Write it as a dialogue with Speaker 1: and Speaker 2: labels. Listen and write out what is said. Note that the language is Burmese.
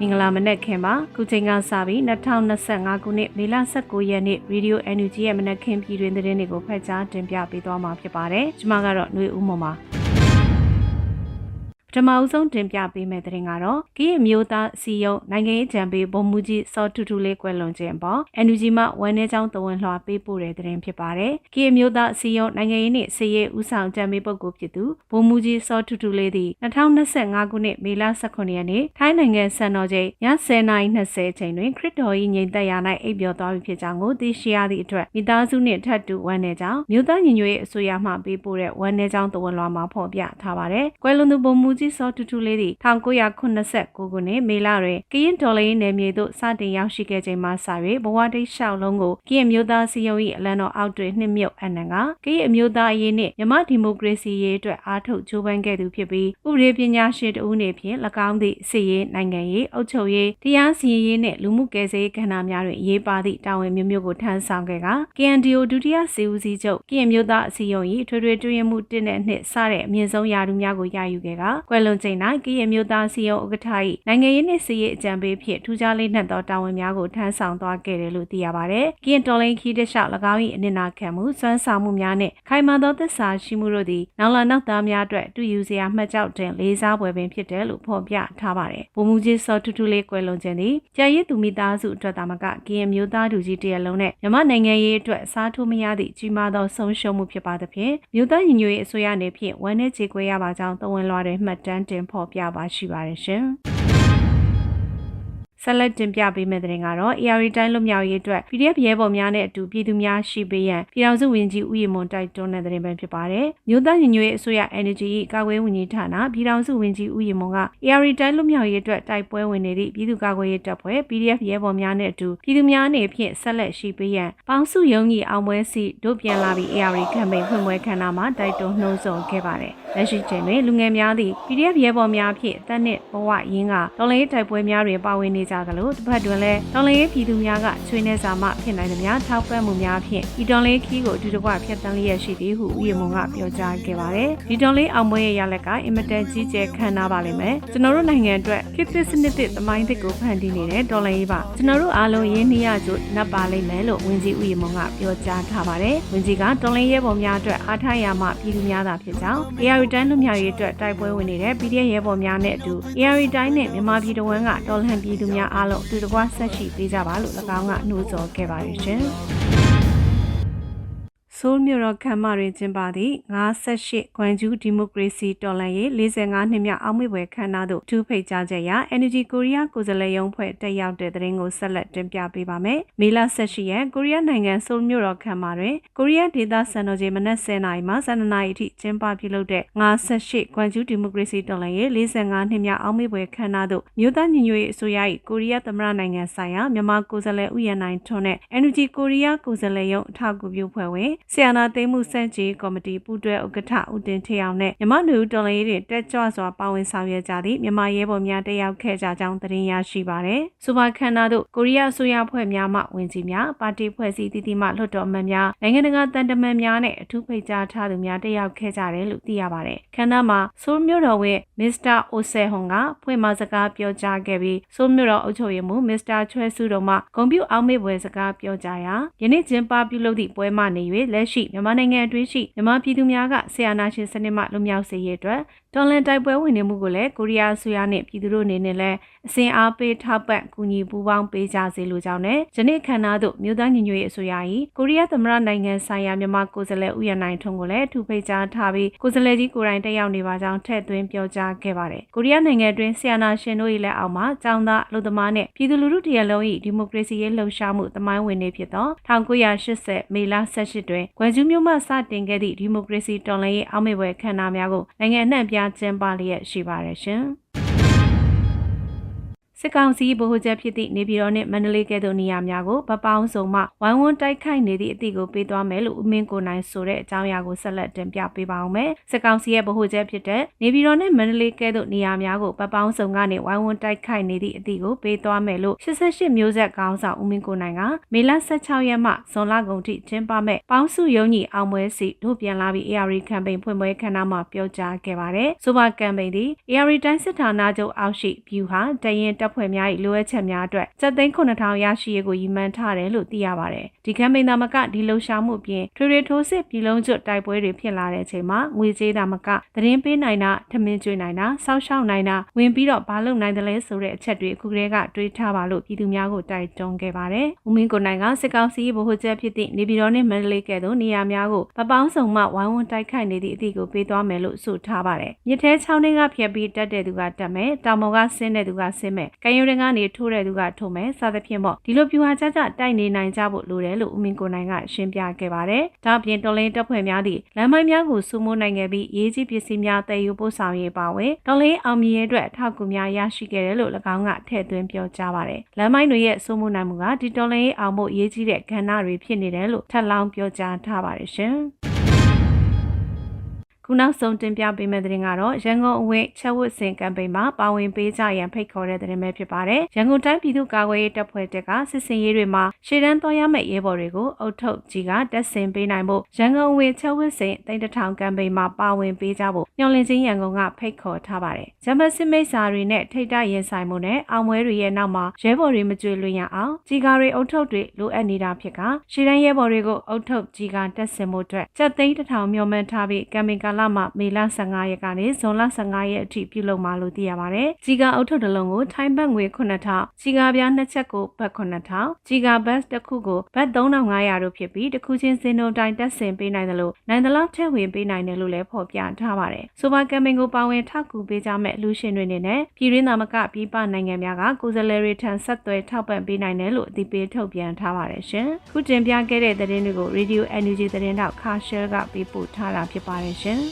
Speaker 1: မင်္ဂလာမနက်ခင်ပါခုချိန်ကစပြီး2025ခုနှစ်မေလ19ရက်နေ့ Radio NUG ရဲ့မနက်ခင်းပြည်တွင်သတင်းတွေကိုဖတ်ကြားတင်ပြပေးသွားမှာဖြစ်ပါတယ်ကျွန်မကတော့ຫນွေဦးမော်ပါပထ မအုပ်ဆုံးတင်ပြပေးမယ့်သတင်းကတော့ကီးအမျိုးသားစီယုံနိုင်ငံရေးကြံပေးဗိုလ်မှူးကြီးစောတူတူလေးကွယ်လွန်ခြင်းပေါ့ NUG မှဝန်ထဲကြောင်းတဝန်လှပေးပို့တဲ့သတင်းဖြစ်ပါတယ်။ကီးအမျိုးသားစီယုံနိုင်ငံရေးနှင့်စီရေးဦးဆောင်ကြံပေးပုဂ္ဂိုလ်ဖြစ်သူဗိုလ်မှူးကြီးစောတူတူလေးသည်2025ခုနှစ်မေလ18ရက်နေ့ထိုင်းနိုင်ငံစံတော်ချိန်ည10:20ချိန်တွင်ခရစ်တော်၏ငြိမ်သက်ရာ၌အိပ်ပျော်သွားပြီဖြစ်ကြောင်းကိုသိရှိရသည့်အတွက်မိသားစုနှင့်ထပ်တူဝန်ထဲကြောင်းမြို့သားညီညွတ်ရေးအစိုးရမှပေးပို့တဲ့ဝန်ထဲကြောင်းတဝန်လွှာမှာဖော်ပြထားပါတယ်။ကွယ်လွန်သူဗိုလ်မှူးကြီးစောတူတူလေးသည်1989ခုနှစ်မေလတွင်ကရင်ဒေါ်လာရေးနယ်မြေသို့စတင်ရောက်ရှိခဲ့ချိန်မှစ၍ဘဝတိတ်လျှောက်လုံးကိုကရင်မျိုးသားစီယုံ၏အလံတော်အောက်တွင်နှစ်မြုပ်အနံကကရင်အမျိုးသားအရေးနှင့်မြမဒီမိုကရေစီရေးအတွက်အားထုတ်ကြိုးပမ်းခဲ့သူဖြစ်ပြီးဥပဒေပညာရှင်တဦးနေဖြင့်၎င်းသည့်စီရေးနိုင်ငံရေးအုပ်ချုပ်ရေးတရားစီရင်ရေးနှင့်လူမှုကယ်ဆယ်ရေးကဏ္ဍများတွင်ရေးပါသည့်တာဝန်မျိုးမျိုးကိုထမ်းဆောင်ခဲ့က KNDO ဒုတိယစီဦးစီးချုပ်ကရင်မျိုးသားအစည်းအရုံး၏ထွေထွေတွင်မှုတစ်နဲ့နှစ်စတဲ့အမြင့်ဆုံးရာထူးများကိုရယူခဲ့ကကွယ်လွန်ချိန်၌ကရင်မျိုးသားစီယုံဥက္ကဋ္ဌ၏နိုင်ငံရေးနှင့်စီရေးအကြံပေးဖြစ်ထူးခြားလေးနက်သောတာဝန်များကိုထမ်းဆောင်သွားခဲ့တယ်လို့သိရပါတယ်။ကရင်တော်လိုင်းခီးတလျှောက်၎င်း၏အနစ်နာခံမှုစွမ်းဆောင်မှုများနှင့်ခိုင်မာသောသစ္စာရှိမှုတို့သည်နောက်လာနောက်သားများအတွက်တူယူစရာမှတ်ကြောက်တင်လေးစားပွဲပင်ဖြစ်တယ်လို့ဖော်ပြထားပါတယ်။ဗိုလ်မှူးကြီးစောထူးထူးလေးကွယ်လွန်ခြင်းသည်ကြာရည်သူမိသားစုအတွက်သာမကကရင်မျိုးသားလူကြီးတရလုံးနဲ့မြမနိုင်ငံရေးအတွက်စားထိုးမရသည့်ကြီးမားသောဆုံးရှုံးမှုဖြစ်ပါသဖြင့်မြို့သားညီညွတ်ရေးအစိုးရအနေဖြင့်ဝန်내ခြေခွဲရပါကြောင်းသဝန်လွှာတွေမှတ်တမ်းတင်ဖော်ပြပါရှိပါတယ်ရှင်။ ဆက်လက်တင်ပြပေးမယ့်တဲ့ကတော့ AR တိုင်းလွတ်မြောက်ရေးအတွက် PDF ရဲဘော်များနဲ့အတူပြည်သူများရှိပေးရန်ပြည်ထောင်စုဝန်ကြီးဦးရီမွန်တိုက်တွန်းတဲ့တဲ့ပင်ဖြစ်ပါတယ်။မြို့သားညီညွတ်ရေးအစိုးရ Energy ကာကွယ်ဝန်ကြီးဌာနပြည်ထောင်စုဝန်ကြီးဦးရီမွန်က AR တိုင်းလွတ်မြောက်ရေးအတွက်တိုက်ပွဲဝင်နေသည့်ပြည်သူ့ကာကွယ်ရေးတပ်ဖွဲ့ PDF ရဲဘော်များနဲ့အတူပြည်သူများအနေဖြင့်ဆက်လက်ရှိပေးရန်ပေါင်းစုယုံကြီးအောင်ပွဲစီတို့ပြန်လာပြီး AR ကမ်ပိန်းဖွင့်ပွဲခမ်းနားမှာတိုက်တွန်းနှိုးဆော်ခဲ့ပါတယ်။လက်ရှိချိန်တွင်လူငယ်များသည့် PDF ရဲဘော်များဖြင့်အသက်နှင့်ဘဝရင်းကတော်လှန်ရေးတိုက်ပွဲများတွင်ပါဝင်နေကြသလိုတစ်ဖက်တွင်လည်းတော်လှန်ရေးပြည်သူများကချွေးနေစာမှဖြစ်နိုင်သည်များထောက်ပံ့မှုများဖြင့်ဒီတော်လှန်ရေးခီးကိုအတူတကွဖျက်ဆီးလျက်ရှိသည်ဟုဦးရမွန်ကပြောကြားခဲ့ပါတယ်ဒီတော်လှန်ရေးအောင်ပွဲရဲ့ရလဒ်ကအင်မတန်ကြီးကျယ်ခံနာပါလိမ့်မယ်ကျွန်တော်တို့နိုင်ငံအတွက်ခေတ်သစ်စနစ်သစ်သမိုင်းသစ်ကိုဖန်တီးနေတဲ့တော်လှန်ရေးပါကျွန်တော်တို့အားလုံးရင်းနှီးရကြနပ်ပါလိမ့်မယ်လို့ဝန်ကြီးဦးရမွန်ကပြောကြားထားပါတယ်ဝန်ကြီးကတော်လှန်ရေးပေါ်များအတွက်အားထားရမှပြည်သူများသာဖြစ်ကြောင်း AR တိုင်းလူမျိုးရေးအတွက်တိုက်ပွဲဝင်နေတဲ့ PDF ရဲဘော်များနဲ့အတူ AR တိုင်းနဲ့မြန်မာပြည်တော်ဝန်ကတော်လှန်ပြည်သူများအားလုံးအတူတကွဆက်ရှိပေးကြပါလို့၎င်းကနှိုးဆော်ခဲ့ပါတယ်ရှင်။ ဆိုးမြို့တော်ခမ်းမတွင်ကျင်းပသည့်58ခွန်ကျူးဒီမိုကရေစီတော်လှန်ရေး45နှစ်မြောက်အောင်မေပွဲခမ်းနားသို့ထူးဖိတ်ကြားချက်အရ Energy Korea ကိုယ်စားလှယ်ရုံးဖွဲ့တက်ရောက်တဲ့သတင်းကိုဆက်လက်တင်ပြပေးပါမယ်။မေလ18ရက်ကိုရီးယားနိုင်ငံဆိုးမြို့တော်ခမ်းမတွင်ကိုရီးယားဒေသစံတော်ချိန်မနက်10:00နာရီမှ12:00နာရီအထိကျင်းပပြုလုပ်တဲ့58ခွန်ကျူးဒီမိုကရေစီတော်လှန်ရေး45နှစ်မြောက်အောင်မေပွဲခမ်းနားသို့မြို့သားညီညွတ်ရေးအစိုးရ၏ကိုရီးယားသမ္မတနိုင်ငံဆိုင်ရာမြန်မာကိုယ်စားလှယ်ဥယျာဉ်နိုင်ထွန်းနဲ့ Energy Korea ကိုယ်စားလှယ်ရုံးအထောက်အကူပြုဖွဲ့ဝင်ဆီယနာသိမ်းမှုစန့်ကျင်ကော်မတီပူးတွဲဥက္ကဋ္ဌဦးတင်ထေအောင်နဲ့မြမလူတော်လှန်ရေးတွင်တက်ကြွစွာပါဝင်ဆောင်ရွက်ကြသည့်မြန်မာရဲဘော်များတက်ရောက်ခဲ့ကြကြောင်းသတင်းရရှိပါရယ်။စူပါခန္ဓာတို့ကိုရီးယားအစိုးရဖွဲ့များမှဝင်ကြီးများပါတီဖွဲ့စည်းတည်တည်မှလွှတ်တော်အမတ်များနိုင်ငံတကာတန်တမန်များနဲ့အထူးဖိတ်ကြားထားသူများတက်ရောက်ခဲ့ကြတယ်လို့သိရပါရယ်။ခန္ဓာမှာဆိုးမြို့တော်ဝင်မစ္စတာအိုဆယ်ဟွန်ကဖွင့်မစကားပြောကြားခဲ့ပြီးဆိုးမြို့တော်အုပ်ချုပ်ရေးမှူးမစ္စတာချွဲစုတို့မှဂုံပြူအောင်မေပွဲစကားပြောကြားရာယနေ့ကျင်းပပြုလုပ်သည့်ပွဲမှနေ၍လက်ရှိမြန်မာနိုင်ငံအတွင်းရှိမြန်မာပြည်သူများကဆီယနာရှင်စနစ်မှလွတ်မြောက်စေရေးအတွက်တော်လန်တိုက်ပွဲဝင်နေမှုကိုလည်းကိုရီးယားအစိုးရနဲ့ပြည်သူတို့အနေနဲ့လည်းအစဉ်အားပေးထောက်ပံ့ကူညီပူးပေါင်းပေးကြစေလိုကြောင်းနဲ့ယနေ့ခန္ဓာသို့မြို့သားညီညွတ်ရေးအစိုးရ၏ကိုရီးယားသမ္မတနိုင်ငံဆိုင်ရာမြန်မာကိုယ်စားလှယ်ဦးရနိုင်ထွန်းကိုလည်းထူဖိတ်ကြားထားပြီးကိုယ်စားလှယ်ကြီးကိုယ်တိုင်တက်ရောက်နေပါကြောင်းထည့်သွင်းပြောကြားခဲ့ပါတယ်။ကိုရီးယားနိုင်ငံတွင်ဆီယနာရှင်တို့၏လက်အောက်မှာចောင်းသားအလုပ်သမားနဲ့ပြည်သူလူထုတရလုံး၏ဒီမိုကရေစီရေးလှုပ်ရှားမှုသမိုင်းဝင်နေဖြစ်သော1980မေလ18တွင်ဂွမ်ဂျူးမြို့မှစတင်ခဲ့သည့်ဒီမိုကရေစီတော်လှန်ရေးအောက်မေ့ပွဲခမ်းနားများကိုနိုင်ငံအနှံ့ပြားကျင်းပလျက်ရှိပါတယ်ရှင်။ စစ်ကောင်စီဗဟိုချက်ဖြစ်သည့်နေပြည်တော်နှင့်မန္တလေးကဲ့သို့နေရာများကိုဗပောင်းစုံမှဝိုင်းဝန်းတိုက်ခိုက်နေသည့်အသည့်ကိုပေးသွားမယ်လို့ဦးမင်းကိုနိုင်ဆိုတဲ့အကြောင်းအရာကိုဆက်လက်တင်ပြပေးပါအောင်မယ်။စစ်ကောင်စီရဲ့ဗဟိုချက်ဖြစ်တဲ့နေပြည်တော်နှင့်မန္တလေးကဲ့သို့နေရာများကိုဗပောင်းစုံကနေဝိုင်းဝန်းတိုက်ခိုက်နေသည့်အသည့်ကိုပေးသွားမယ်လို့88မျိုးဆက်ခေါင်းဆောင်ဦးမင်းကိုနိုင်ကမေလ16ရက်မှဇွန်လကုန်ထိကျင်းပမဲ့ပေါင်းစုယုံညီအောင်ပွဲစီတို့ပြန်လာပြီး AR ကမ်ပိန်းဖွင့်ပွဲခမ်းနားမှာပြောကြားခဲ့ပါတယ်။ဆိုပါကမ်ပိန်းသည် AR တိုင်းစစ်ဌာနချုပ်အောက်ရှိ view ဟာတရင်တပ်ဖွဲ့ဖွဲ့များ၏လိုအပ်ချက်များအတွက်စက်သိန်း9000ရရှိရေးကိုရည်မှန်းထားတယ်လို့သိရပါတယ်။ဒီကမ်ပိန်းသာမကဒီလှုပ်ရှားမှုအပြင်ထွေထွေထိုးစစ်ပြည်လုံးကျွတ်တိုက်ပွဲတွေဖြစ်လာတဲ့အချိန်မှာငွေကြေးသာမကသတင်းပေးနိုင်တာထမင်းကျွေးနိုင်တာစောက်ရှောက်နိုင်တာဝင်ပြီးတော့ဘာလုပ်နိုင်တယ်လဲဆိုတဲ့အချက်တွေအခုကတည်းကတွေးထားပါလို့ပြည်သူများကိုတိုက်တွန်းခဲ့ပါတယ်။ဦးမင်းကိုနိုင်ကစစ်ကောင်စီဗဟိုချက်ဖြစ်သည့်နေပြည်တော်နဲ့မန္တလေးကဲ့သို့နေရာများကိုပပောင်းဆောင်မှဝိုင်းဝန်းတိုက်ခိုက်နေသည့်အသည့်ကိုပေးသွားမယ်လို့ဆိုထားပါတယ်။မြစ်ထဲချောင်းနှင်းကဖျက်ပြီးတက်တဲ့သူကတက်မယ်။တောင်ပေါ်ကဆင်းတဲ့သူကဆင်းမယ်။ကံရုံတင်ကနေထိုးတဲ့သူကထိုးမယ်။စသဖြင့်ပေါ့ဒီလိုပြူဟာကြကြတိုက်နေနိုင်ကြဖို့လိုတယ်လို့ဦးမင်းကိုနိုင်ကရှင်းပြခဲ့ပါတယ်။ဒါ့အပြင်တော်လင်းတပ်ဖွဲ့များသည့်လမ်းမိုင်းများကိုစုမိုးနိုင်ခဲ့ပြီးရေးကြီးပစ္စည်းများတည်ယူပို့ဆောင်ရေးပါဝင်တော်လင်းအောင်မြင်ရေးအတွက်အထောက်အကူများရရှိခဲ့တယ်လို့၎င်းကထည့်သွင်းပြောကြားပါတယ်။လမ်းမိုင်းတွေရဲ့စုမိုးနိုင်မှုကဒီတော်လင်းအောင်မှုရေးကြီးတဲ့ကဏ္ဍတွေဖြစ်နေတယ်လို့ထပ်လောင်းပြောကြားထားပါတယ်ရှင်။ ခုနောက်ဆုံးတင်ပြပေးမယ့်သတင်းကတော့ရန်ကုန်အဝင်းချက်ဝတ်စင်ကမ်ပိန်းမှာပါဝင်ပေးကြရန်ဖိတ်ခေါ်တဲ့သတင်းပဲဖြစ်ပါတယ်။ရန်ကုန်တိုင်းပြည်သူ့ကာကွယ်ရေးတပ်ဖွဲ့တက်ကစစ်စင်ရေးတွေမှာရှေ့တန်းသွားရမယ့်ရဲဘော်တွေကိုအုတ်ထုတ်ကြီးကတက်ဆင်ပေးနိုင်ဖို့ရန်ကုန်အဝင်းချက်ဝတ်စင်တိတ်တထောင်ကမ်ပိန်းမှာပါဝင်ပေးကြဖို့ညွှန်လင်းချင်းရန်ကုန်ကဖိတ်ခေါ်ထားပါတယ်။ဂျမစစ်မိတ်စာတွေနဲ့ထိတ်တရင်ဆိုင်မှုနဲ့အောင်ပွဲတွေရဲ့နောက်မှာရဲဘော်တွေမကြွေလွင်ရအောင်ကြီးကားတွေအုတ်ထုတ်တွေလိုအပ်နေတာဖြစ်ကရှေ့တန်းရဲဘော်တွေကိုအုတ်ထုတ်ကြီးကတက်ဆင်မှုအတွက်စက်သိန်းတစ်ထောင်မျှော်မှန်းထားပြီးကမ်ပိန်းကာလမှာမေလ15ရက်ကနေဇွန်လ15ရက်အထိပြုလုပ်မှာလို့သိရပါတယ်။ကြီးကအုတ်ထုတ်တစ်လုံးကိုထိုင်းဘတ်ငွေ9000ကြီးကာပြားနှစ်ချက်ကိုဘတ်9000ကြီးကာဘတ်တစ်ခုကိုဘတ်3500တို့ဖြစ်ပြီးတစ်ခုချင်းစင်တို့တိုင်းတက်ဆင်ပေးနိုင်တယ်လို့နိုင်တယ်လောက်ထည့်ဝင်ပေးနိုင်တယ်လို့လည်းဖော်ပြထားပါတယ်။ဆိုပါကမ်ပိန်းကိုပါဝင်ထောက်ကူပေးကြမဲ့လူရှင်တွေနေနဲ့ပြည်ရင်းသားမကပြည်ပနိုင်ငံများကကိုယ်စားလှယ်တွေထံဆက်သွယ်ထောက်ပံ့ပေးနိုင်တယ်လို့အသိပေးထုတ်ပြန်ထားပါတယ်ရှင်။ခုတင်ပြခဲ့တဲ့သတင်းတွေကို Radio Energy သတင်းတောက်ခါရှယ်ကပေးပို့ထားတာဖြစ်ပါတယ်ရှင်။